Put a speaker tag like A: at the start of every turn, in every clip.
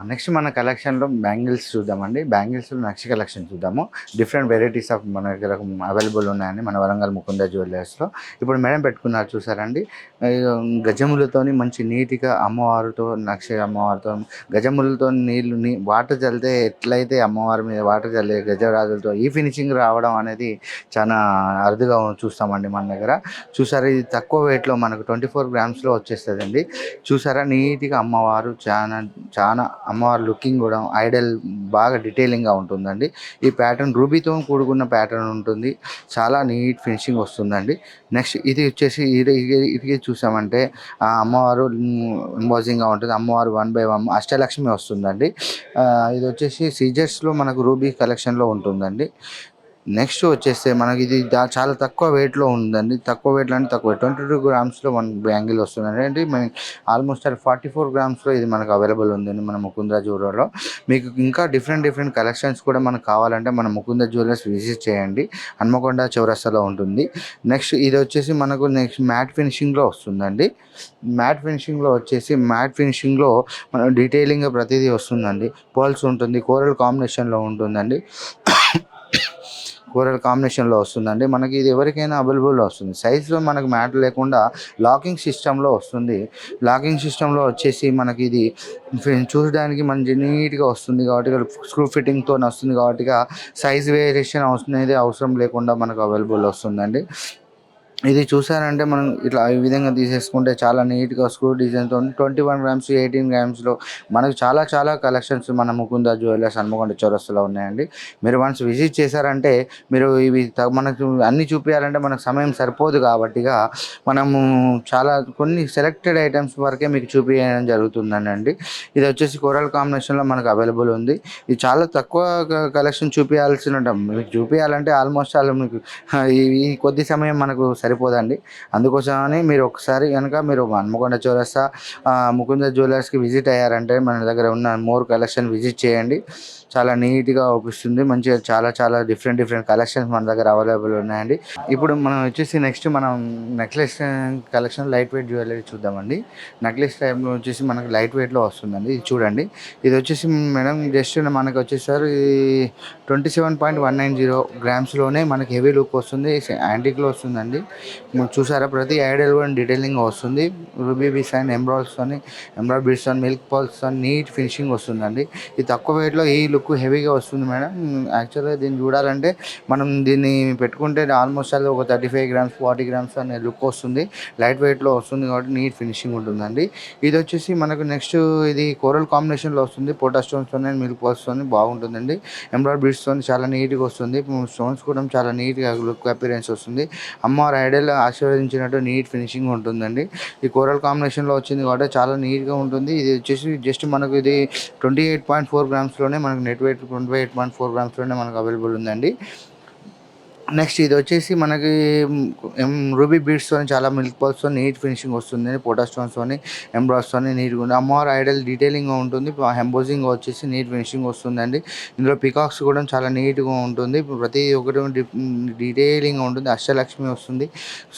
A: Next మన కలెక్షన్లో bangles చూద్దామండి. బ్యాంగిల్స్లో నెక్స్ట్ కలెక్షన్ చూద్దాము. డిఫరెంట్ వెరైటీస్ ఆఫ్ మన దగ్గర అవైలబుల్ ఉన్నాయండి మన వరంగల్ ముకుంద జ్యువెలర్స్లో. ఇప్పుడు మేడం పెట్టుకున్నారు చూసారండి. గజములతోని మంచి నీట్గా అమ్మవారితో నక్ష అమ్మవారితో గజములతో నీళ్ళు నీ వాటర్ చల్లితే ఎట్లయితే అమ్మవారి మీద వాటర్ చల్లే గజరాజులతో ఈ ఫినిషింగ్ రావడం అనేది చాలా అరుదుగా చూస్తామండి మన దగ్గర. చూసారా ఇది తక్కువ వెయిట్లో మనకు ట్వంటీ ఫోర్ గ్రామ్స్లో వచ్చేస్తుందండి. చూసారా నీట్గా అమ్మవారు చాలా చాలా అమ్మవారి లుకింగ్ కూడా ఐడల్ బాగా డీటెయిలింగ్గా ఉంటుందండి. ఈ ప్యాటర్న్ రూబీతో కూడుకున్న ప్యాటర్న్ ఉంటుంది. చాలా నీట్ ఫినిషింగ్ వస్తుందండి. నెక్స్ట్ ఇది వచ్చేసి ఇది ఇది- చూసామంటే ఆ అమ్మవారు ఎంబోజింగ్గా ఉంటుంది. అమ్మవారు వన్ బై వన్ అష్టలక్ష్మి వస్తుందండి. ఇది వచ్చేసి సీజర్స్లో మనకు రూబీ కలెక్షన్లో ఉంటుందండి. నెక్స్ట్ వచ్చేస్తే మనకి ఇది చాలా తక్కువ వెయిట్లో ఉందండి. తక్కువ వెయిట్లో అంటే తక్కువ ట్వంటీ టూ గ్రామ్స్లో మన బ్యాంగిల్ వస్తుందండి. అంటే మనకి ఆల్మోస్ట్ ఫార్టీ ఫోర్ గ్రామ్స్లో ఇది మనకు అవైలబుల్ ఉందండి మన ముకుంద జ్యువెలర్లో మీకు ఇంకా డిఫరెంట్ డిఫరెంట్ కలెక్షన్స్ కూడా మనకు కావాలంటే మన ముకుంద జ్యువెలర్స్ విజిట్ చేయండి. హన్మకొండ చౌరస్తాలో ఉంటుంది. నెక్స్ట్ ఇది వచ్చేసి మనకు నెక్స్ట్ మ్యాట్ ఫినిషింగ్లో వస్తుందండి. మ్యాట్ ఫినిషింగ్లో వచ్చేసి మ్యాట్ ఫినిషింగ్లో మన డీటెయిలింగ్ ప్రతిదీ వస్తుందండి. పర్ల్స్ ఉంటుంది కోరల్ కాంబినేషన్లో ఉంటుందండి. కూరల కాంబినేషన్లో వస్తుందండి. మనకి ఇది ఎవరికైనా అవైలబుల్లో వస్తుంది. సైజులో మనకు మ్యాటర్ లేకుండా లాకింగ్ సిస్టంలో వస్తుంది. లాకింగ్ సిస్టంలో వచ్చేసి మనకి ఇది చూడడానికి మంచి నీట్గా వస్తుంది కాబట్టి స్క్రూ ఫిట్టింగ్తో వస్తుంది కాబట్టి సైజ్ వేరియేషన్ అవసరం అనేది అవసరం లేకుండా మనకు అవైలబుల్ వస్తుందండి. ఇది చూసారంటే మనం ఇట్లా ఈ విధంగా తీసేసుకుంటే చాలా నీట్గా స్క్రూ డిజైన్తో ట్వంటీ వన్ గ్రామ్స్ ఎయిటీన్ గ్రామ్స్లో మనకు చాలా చాలా కలెక్షన్స్ మన ముకుంద జ్యువెలర్స్ హన్మకొండ చౌరస్తలో ఉన్నాయండి. మీరు వన్స్ విజిట్ చేశారంటే మీరు ఇవి మనకు అన్ని చూపించాలంటే మనకు సమయం సరిపోదు కాబట్టిగా మనము చాలా కొన్ని సెలెక్టెడ్ ఐటమ్స్ వరకే మీకు చూపించడం జరుగుతుందండి ఇది వచ్చేసి కోరల్ కాంబినేషన్లో మనకు అవైలబుల్ ఉంది. ఇది చాలా తక్కువ కలెక్షన్ చూపించాల్సి ఉంటాం మీకు చూపించాలంటే ఆల్మోస్ట్ ఆల్ మీకు ఈ కొద్ది సమయం మనకు సరి సరిపోదండి. అందుకోసమని మీరు ఒకసారి కనుక మీరు హన్మకొండ చౌరస్తా ముకుంద జ్యువెలర్స్కి విజిట్ అయ్యారంటే మన దగ్గర ఉన్న మోర్ కలెక్షన్ విజిట్ చేయండి. చాలా నీట్గా అవుపిస్తుంది మంచిగా చాలా చాలా డిఫరెంట్ డిఫరెంట్ కలెక్షన్స్ మన దగ్గర అవైలబుల్ ఉన్నాయండి. ఇప్పుడు మనం వచ్చేసి నెక్స్ట్ మనం necklace collection light weight jewellery చూద్దామండి. నెక్లెస్ టైప్లో వచ్చేసి మనకు లైట్ వెయిట్లో వస్తుందండి. ఇది చూడండి. ఇది వచ్చేసి మేడం జస్ట్ మనకు వచ్చేసరి twenty seven point one nine zero గ్రామ్స్లోనే మనకి హెవీ లుక్ వస్తుంది. యాంటిక్లో వస్తుందండి. చూసారా ప్రతి ఐడియల్ కూడా డీటెయిలింగ్ వస్తుంది. రూబీ బీస్ అండ్ ఎంబ్రాయిడ్స్ అని ఎంబ్రాయిడ్ బీడ్స్ అని మిల్క్ పాల్స్ అని నీట్ ఫినిషింగ్ వస్తుందండి. ఇది తక్కువ వెయిట్లో ఈ లుక్ హెవీగా వస్తుంది మేడం. యాక్చువల్గా దీన్ని చూడాలంటే మనం దీన్ని పెట్టుకుంటే ఆల్మోస్ట్ అది ఒక thirty five grams forty grams అనే లుక్ వస్తుంది. లైట్ వెయిట్లో వస్తుంది కాబట్టి నీట్ ఫినిషింగ్ ఉంటుందండి. ఇది వచ్చేసి మనకు నెక్స్ట్ ఇది కోరల్ కాంబినేషన్లో వస్తుంది. పోటా స్టోన్స్ మిల్క్ పాల్స్ అని బాగుంటుందండి. ఎంబ్రాయిడ్ బీడ్స్ చాలా నీట్గా వస్తుంది. స్టోన్స్ కూడా చాలా నీట్గా లుక్ అపీరెన్స్ వస్తుంది. అమ్మవారు ఐడియల్ ఆశీర్వదించినట్టు నీట్ ఫినిషింగ్ ఉంటుందండి. ఈ కోరల్ కాంబినేషన్లో వచ్చింది కాబట్టి చాలా నీట్గా ఉంటుంది. ఇది వచ్చేసి జస్ట్ మనకు ఇది ట్వంటీ ఎయిట్ పాయింట్ ఫోర్ గ్రామ్స్లోనే మనకు net weight twenty eight point four గ్రామ్స్లోనే మనకు అవైలబుల్ ఉందండి. నెక్స్ట్ ఇది వచ్చేసి మనకి రూబీ బీడ్స్తో చాలా మిల్క్ పాల్స్తో నీట్ ఫినిషింగ్ వస్తుంది. పోటా స్టోన్స్తో అని నీట్గా ఉంది అమ్మవారు ఐడల్ డీటెయిలింగ్గా ఉంటుంది. ఎంబోజింగ్ వచ్చేసి నీట్ ఫినిషింగ్ వస్తుందండి. ఇందులో పికాక్స్ కూడా చాలా నీట్గా ఉంటుంది. ప్రతి ఒక్కటి డీటెయిలింగ్ ఉంటుంది. అష్టలక్ష్మి వస్తుంది.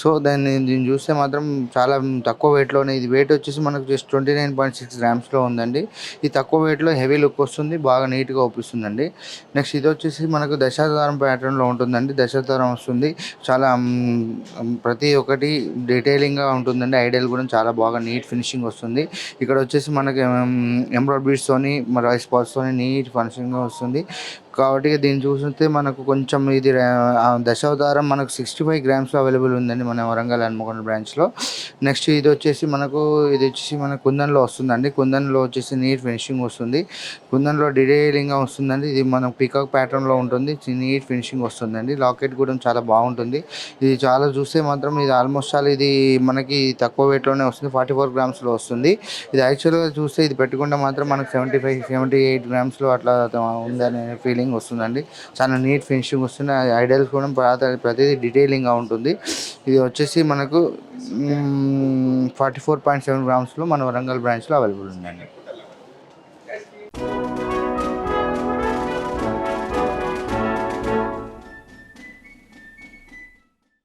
A: సో దాన్ని దీన్ని చూస్తే మాత్రం చాలా తక్కువ వెయిట్లోనే ఇది వెయిట్ వచ్చేసి మనకు just twenty nine point six గ్రామ్స్లో ఉందండి. ఈ తక్కువ వెయిట్లో హెవీ లుక్ వస్తుంది. బాగా నీట్గా ఒప్పిస్తుందండి. నెక్స్ట్ ఇది వచ్చేసి మనకు దశాధారం ప్యాటర్న్లో ఉంటుందండి. దశావతారం వస్తుంది. చాలా ప్రతి ఒక్కటి డీటెయిలింగ్గా ఉంటుందండి. ఐడియల్ కూడా చాలా బాగా నీట్ ఫినిషింగ్ వస్తుంది. ఇక్కడ వచ్చేసి మనకి ఎంబ్రాయిడ్ బీడ్స్తోని రైస్ పాల్స్తోని నీట్ ఫినిషింగ్గా వస్తుంది. కాబట్టి దీన్ని చూస్తే మనకు కొంచెం ఇది ఆ దశావతారం మనకు సిక్స్టీ ఫైవ్ గ్రామ్స్లో అవైలబుల్ ఉందండి మన వరంగల్ హన్మకొండ బ్రాంచ్లో నెక్స్ట్ ఇది వచ్చేసి మనకు ఇది వచ్చేసి మన కుందన్లో వస్తుందండి. కుందన్లో వచ్చేసి నీట్ ఫినిషింగ్ వస్తుంది. కుందన్లో డిటైలింగ్గా వస్తుందండి. ఇది మనం పికాక్ ప్యాటర్న్లో ఉంటుంది. నీట్ ఫినిషింగ్ వస్తుందండి. లాకెట్ కూడా చాలా బాగుంటుంది. ఇది చాలా చూస్తే మాత్రం ఇది ఆల్మోస్ట్ ఆల్ ఇది మనకి తక్కువ వెయిట్లోనే వస్తుంది. ఫార్టీ ఫోర్ గ్రామ్స్లో వస్తుంది. ఇది యాక్చువల్గా చూస్తే ఇది పెట్టుకుంటే మాత్రం మనకు సెవెంటీ ఫైవ్ సెవెంటీ ఎయిట్ గ్రామ్స్లో అట్లా ఉందనే ఫీలింగ్ డిజైనింగ్ వస్తుందండి. చాలా నీట్ ఫినిషింగ్ వస్తుంది. ఐడియల్స్ కూడా ప్రతిదీ డీటెయిలింగ్గా ఉంటుంది. ఇది వచ్చేసి మనకు ఫార్టీ ఫోర్ పాయింట్ సెవెన్ గ్రామ్స్లో మన వరంగల్ బ్రాంచ్లో అవైలబుల్ ఉందండి.